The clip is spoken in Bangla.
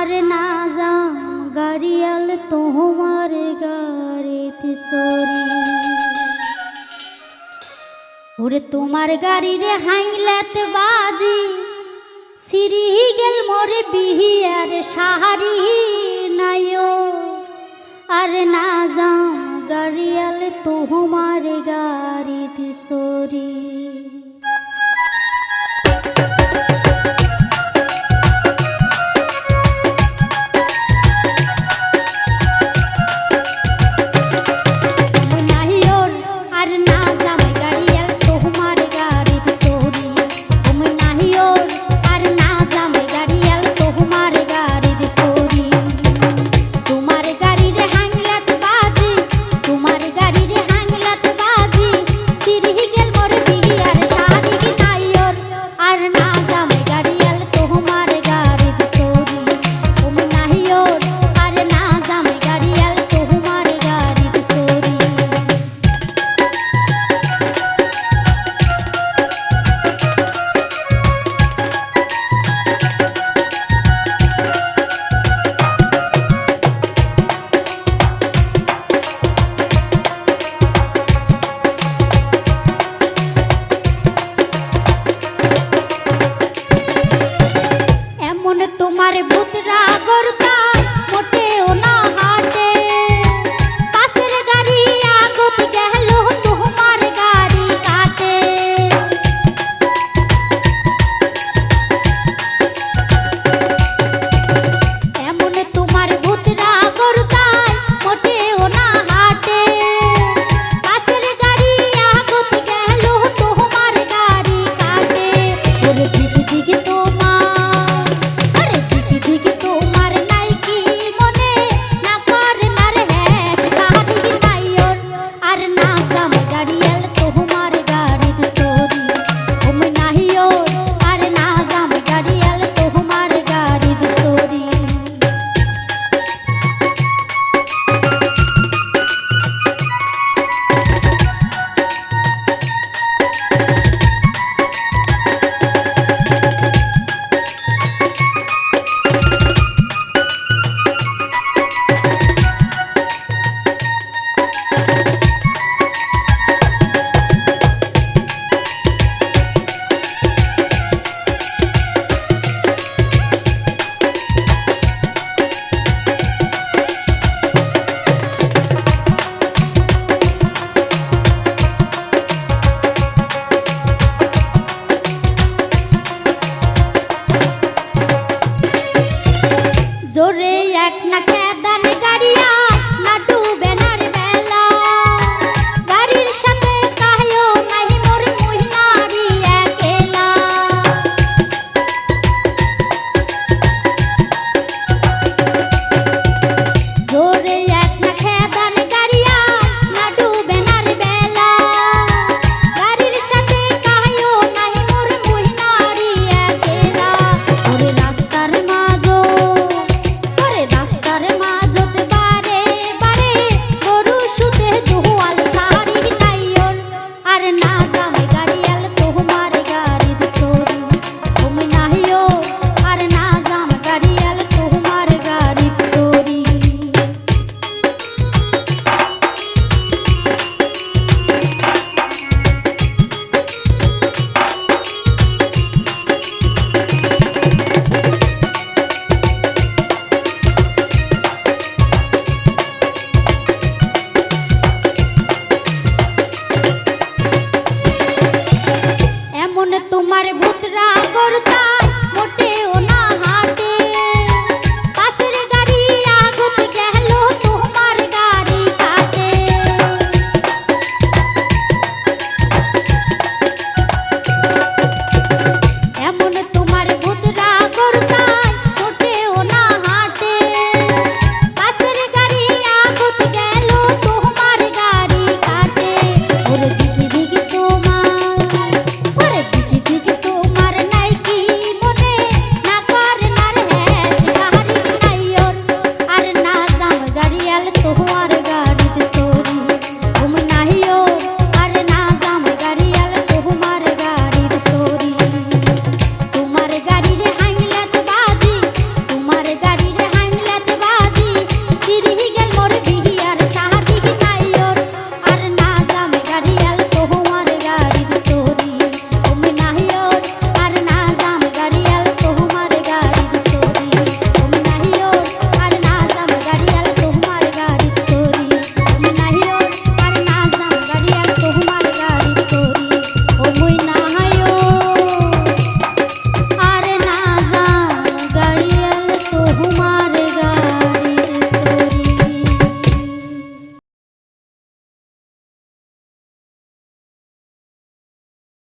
আর না যা গাড়িয়াল তোমার গাড়িতে সরি। ওরে তোমার গাড়ির হাইলাত বাজি সিরি গেল মোরে বিহিয়ার সাহারি নাইও আর না যাম গাড়িয়াল তোমার গাড়িতে সরি। body. জোরে এক না খেদান গাড়িয়া